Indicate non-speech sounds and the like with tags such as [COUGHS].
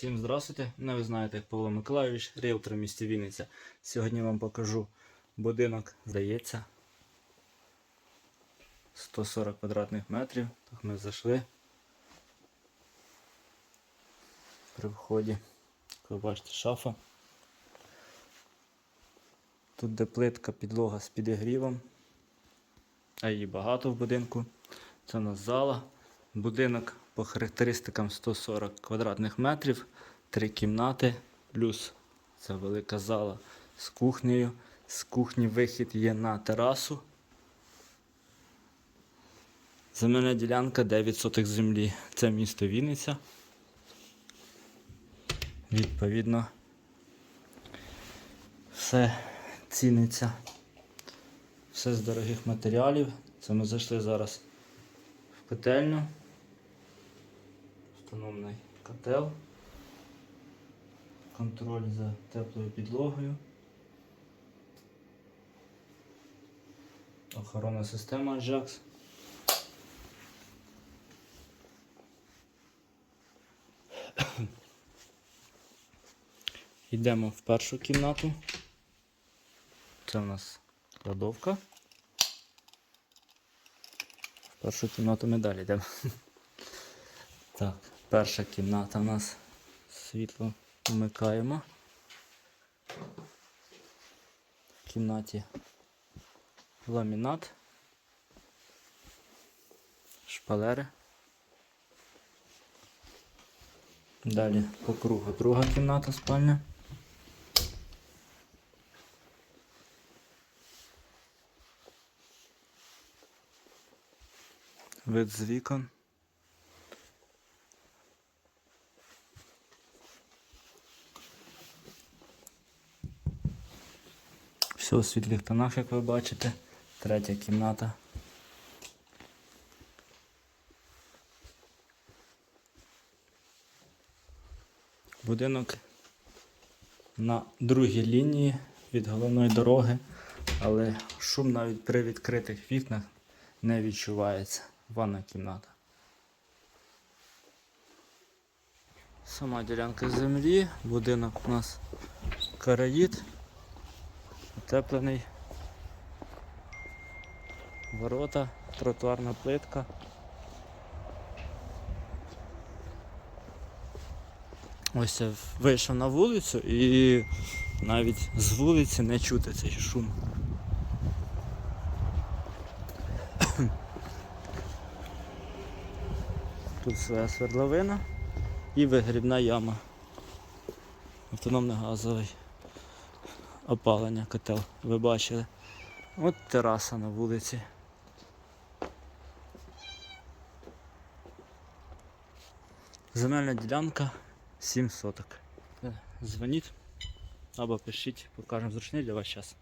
Всім здравствуйте! Мене ви знаєте як Павло Миколайович, ріелтор місті Вінниця. Сьогодні вам покажу будинок, здається, 140 квадратних метрів. Так ми зайшли при вході. Як ви бачите, шафа. Тут де плитка, підлога з підігрівом. А її багато в будинку. Це у нас зала. Будинок по характеристикам 140 квадратних метрів, три кімнати, плюс це велика зала з кухнею. З кухні вихід є на терасу. Земельна ділянка 9 сотих землі. Це місто Вінниця. Відповідно, все ціниться. Все з дорогих матеріалів. Це ми зайшли зараз в котельню. Встановлений котел. Контроль за теплою підлогою. Охоронна система Ajax. [COUGHS] Йдемо в першу кімнату. Це у нас кладовка. В першу кімнату ми далі йдемо. [LAUGHS] Так, перша кімната у нас світло вмикаємо. В кімнаті ламінат, шпалери. Далі по кругу друга кімната спальня. Вид з вікон. Все у світлих тонах, як ви бачите. Третя кімната. Будинок на другій лінії від головної дороги, але шум навіть при відкритих вікнах не відчувається. Ванна кімната. Сама ділянка землі, будинок у нас караїд, утеплений, ворота, тротуарна плитка. Ось я вийшов на вулицю і навіть з вулиці не чути цей шум. [COUGHS] Тут своя свердловина і вигрібна яма. Автономне газове опалення котел. Ви бачили. От тераса на вулиці. Земельна ділянка 7 соток. Дзвоніть або пишіть, покажемо зручний для вас час.